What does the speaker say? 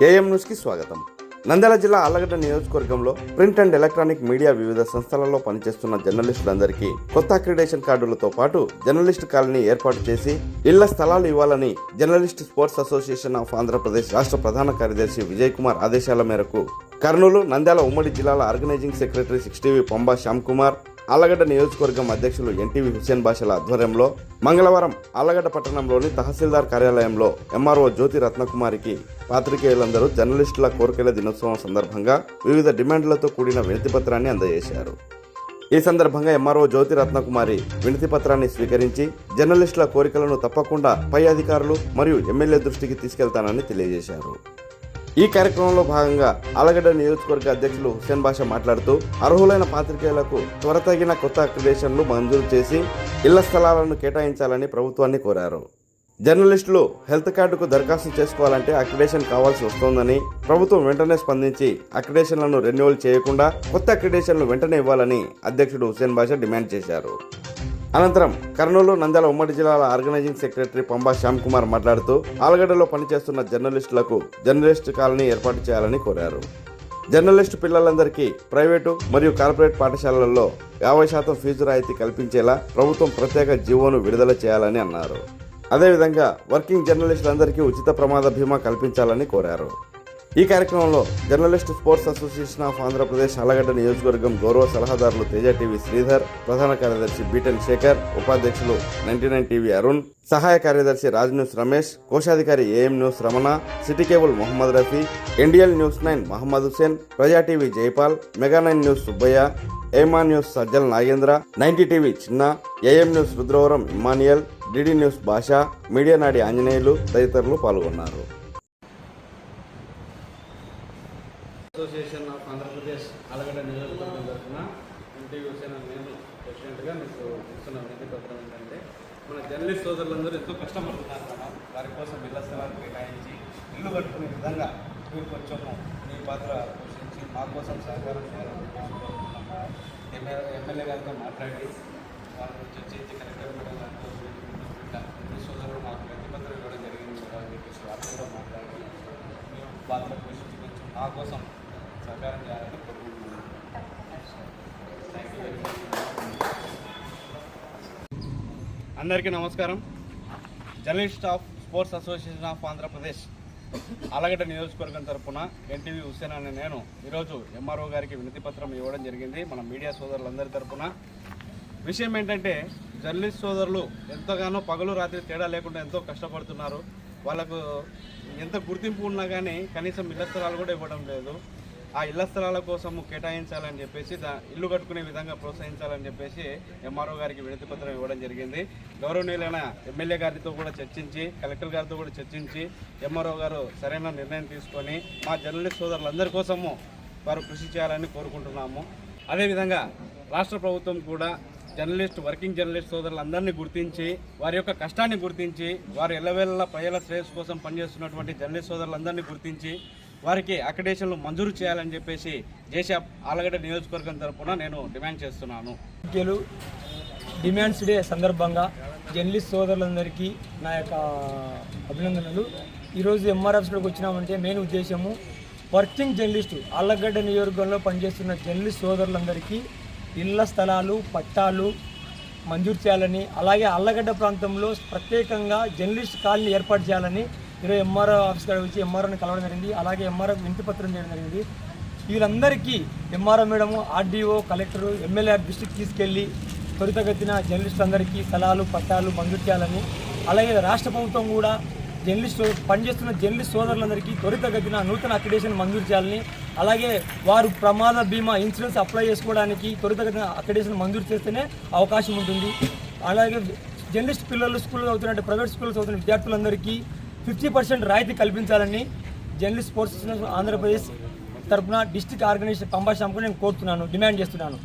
AM న్యూస్కి స్వాగతం. నంద్యాల జిల్లా ఆళ్ళగడ్డ నియోజకవర్గంలో ప్రింట్ అండ్ ఎలక్ట్రానిక్ మీడియా వివిధ సంస్థలలో పనిచేస్తున్న జర్నలిస్టులందరికీ కొత్త అక్రిడేషన్ కార్డులతో పాటు జర్నలిస్ట్ కాలనీ ఏర్పాటు చేసి ఇళ్ళ స్థలాలు ఇవ్వాలని journalist sports association of Andhra Pradesh రాష్ట్ర ప్రధాన కార్యదర్శి విజయ్ కుమార్ ఆదేశాల మేరకు కర్నూలు నంద్యాల ఉమ్మడి జిల్లాల organising secretary six TV Pomba Shyam Kumar Allagadda నియోజకవర్గం అధ్యక్షులు ఎన్టీవీ హుసేన్ బాషల ఆధ్వర్యంలో మంగళవారం ఆళ్ళగడ్డ పట్టణంలోని తహసీల్దార్ కార్యాలయంలో ఎంఆర్ఓ జ్యోతి రత్నకుమారికి పాత్రికేయులందరూ జర్నలిస్టుల కోరికల దినోత్సవం సందర్భంగా వివిధ డిమాండ్లతో కూడిన వినతిపత్రాన్ని అందజేశారు. ఈ సందర్భంగా ఎంఆర్ఓ జ్యోతి రత్నకుమారి వినతి పత్రాన్ని స్వీకరించి జర్నలిస్టుల కోరికలను తప్పకుండా పై అధికారులు మరియు ఎమ్మెల్యే దృష్టికి తీసుకెళ్తానని తెలియజేశారు. ఈ కార్యక్రమంలో భాగంగా ఆలగడ్డ నియోజకవర్గ అధ్యక్షులు హుసేన్ బాషా మాట్లాడుతూ అర్హులైన పాత్రికేయులకు త్వరతగిన కొత్త అక్రిడేషన్లు మంజూరు చేసి ఇళ్ళ స్థలాలను కేటాయించాలని ప్రభుత్వాన్ని కోరారు. జర్నలిస్టులు హెల్త్ కార్డుకు దరఖాస్తు చేసుకోవాలంటే అక్రిడేషన్ కావాల్సి వస్తోందని ప్రభుత్వం వెంటనే స్పందించి అక్రిడేషన్లను రెన్యువల్ చేయకుండా కొత్త అక్రిడేషన్లు వెంటనే ఇవ్వాలని అధ్యక్షుడు హుసేన్ బాషా డిమాండ్ చేశారు. అనంతరం కర్నూలు నంద్యాల ఉమ్మడి జిల్లాల ఆర్గనైజింగ్ సెక్రటరీ పంబా శ్యామ్ కుమార్ మాట్లాడుతూ ఆలగడ్డలో పనిచేస్తున్న జర్నలిస్టులకు జర్నలిస్ట్ కాలనీ ఏర్పాటు చేయాలని కోరారు. జర్నలిస్టు పిల్లలందరికీ ప్రైవేటు మరియు కార్పొరేట్ పాఠశాలల్లో యాభై శాతం ఫీజు రాయితీ కల్పించేలా ప్రభుత్వం ప్రత్యేక జీవోను విడుదల చేయాలని అన్నారు. అదేవిధంగా వర్కింగ్ జర్నలిస్టులందరికీ ఉచిత ప్రమాద బీమా కల్పించాలని కోరారు. ఈ కార్యక్రమంలో journalist sports association of Andhra Pradesh Allagadda నియోజకవర్గం గౌరవ సలహాదారులు తేజ టీవీ శ్రీధర్ ప్రధాన కార్యదర్శి బీటెన్ శేఖర్ ఉపాధ్యక్షులు నైన్టీ నైన్ టీవీ అరుణ్ సహాయ కార్యదర్శి రాజ్ న్యూస్ రమేష్ కోశాధికారి AM news Ramana city cable Mohammed Rafi NDL news nine Mohammed Hussain Praja TV Jaipal mega nine news Subbaiah ఏమా news Sajjal Nagendra ninety TV చిన్న AM news Rudravaram Emmanuel DD news Basha media నాడి ఆంజనేయులు తదితరులు పాల్గొన్నారు. Association of Andhra Pradesh అలగడ నియోజకవర్గం తరఫున NTV Hussain నేను ప్రెసిడెంట్గా మీకు ఇస్తున్న వినతి పత్రం ఏంటంటే మన జర్నలిస్ట్ సోదరులందరూ ఎంతో కష్టపడుతున్నారు మనం వారి కోసం ఇళ్ళ స్థలాలు కేటాయించి ఇల్లు కట్టుకునే విధంగా మీరు కొంచెము మీ పాత్ర పోషించి మా కోసం సహకారం చేయాలని ఎమ్మెల్యే ఎమ్మెల్యే గారితో మాట్లాడి వాళ్ళ నుంచి వచ్చి కలెక్టర్ మేడం గారితో సోదరులు మాకు వినతి పత్రం ఇవ్వడం జరిగింది కదా అని చెప్పేసి వాళ్ళతో మాట్లాడి మేము పాత్ర పోషించి కొంచెం మా కోసం సహకారం చేయాలని కోరుకుంటున్నాను అందరికీ నమస్కారం. Journalist of sports association of Andhra Pradesh Allagadda నియోజకవర్గం తరపున ఎన్టీవీ హుస్సేన్ అనే నేను ఈరోజు ఎంఆర్ఓ గారికి వినతి పత్రం ఇవ్వడం జరిగింది మన మీడియా సోదరులందరి తరపున. విషయం ఏంటంటే జర్నలిస్ట్ సోదరులు ఎంతగానో పగలు రాత్రి తేడా లేకుండా ఎంతో కష్టపడుతున్నారు. వాళ్ళకు ఎంత గుర్తింపు ఉన్నా కానీ కనీసం ఇళ్ళ స్థలాలు కూడా ఇవ్వడం లేదు. ఆ ఇళ్ళ స్థలాల కోసము కేటాయించాలని చెప్పేసి ఇల్లు కట్టుకునే విధంగా ప్రోత్సహించాలని చెప్పేసి ఎంఆర్ఓ గారికి వినతి పత్రం ఇవ్వడం జరిగింది. గౌరవనీయులైన ఎమ్మెల్యే గారితో కూడా చర్చించి కలెక్టర్ గారితో కూడా చర్చించి ఎంఆర్ఓ గారు సరైన నిర్ణయం తీసుకొని మా జర్నలిస్ట్ సోదరులందరి కోసము వారు కృషి చేయాలని కోరుకుంటున్నాము. అదేవిధంగా రాష్ట్ర ప్రభుత్వం కూడా జర్నలిస్ట్ వర్కింగ్ జర్నలిస్ట్ సోదరులందరినీ గుర్తించి వారి యొక్క కష్టాన్ని గుర్తించి వారు ఎల్లవేళ ప్రజల శ్రేయస్సు కోసం పనిచేస్తున్నటువంటి జర్నలిస్ట్ సోదరులందరినీ గుర్తించి వారికి అకడేషన్లు మంజూరు చేయాలని చెప్పేసి జేసీ ఆలగడ్డ నియోజకవర్గం తరఫున నేను డిమాండ్ చేస్తున్నాను. డిమాండ్స్ డే సందర్భంగా జర్నలిస్ట్ సోదరులందరికీ నా యొక్క అభినందనలు. ఈరోజు ఎంఆర్ఎఫ్స్లోకి వచ్చినామంటే మెయిన్ ఉద్దేశము వర్కింగ్ జర్నలిస్టు అల్లగడ్డ నియోజకవర్గంలో పనిచేస్తున్న జర్నలిస్ట్ సోదరులందరికీ ఇళ్ళ స్థలాలు పట్టాలు మంజూరు చేయాలని అలాగే అల్లగడ్డ ప్రాంతంలో ప్రత్యేకంగా జర్నలిస్ట్ కాలనీ ఏర్పాటు చేయాలని ఈరోజు ఎంఆర్ఓ ఆఫీస్ కాడ వచ్చి ఎంఆర్ఓని కలవడం జరిగింది. అలాగే ఎంఆర్ఓ వినతి పత్రం చేయడం జరిగింది. వీళ్ళందరికీ MRO madam RDO collector MLA దృష్టికి తీసుకెళ్ళి త్వరితగతిన జర్నలిస్టులందరికీ స్థలాలు పట్టాలు మంజూరు చేయాలని అలాగే రాష్ట్ర ప్రభుత్వం కూడా జర్నలిస్ట్ పనిచేస్తున్న జర్నలిస్ట్ సోదరులందరికీ త్వరితగతిన నూతన అక్రిడేషన్ మంజూరు చేయాలని అలాగే వారు ప్రమాద బీమా ఇన్సూరెన్స్ అప్లై చేసుకోవడానికి త్వరితగతిన అక్రిడేషన్ మంజూరు చేస్తేనే అవకాశం ఉంటుంది. అలాగే జర్నలిస్ట్ పిల్లలు స్కూల్లో చదువుతున్న ప్రైవేట్ స్కూల్లో చదువుతున్న విద్యార్థులందరికీ ఫిఫ్టీ పర్సెంట్ రాయితీ కల్పించాలని జర్నలిస్ట్ స్పోర్ట్స్ ఆంధ్రప్రదేశ్ తరఫున డిస్టిక్ ఆర్గనైజేషన్ పంబాశ్యామ్కు నేను కోరుతున్నాను డిమాండ్ చేస్తున్నాను.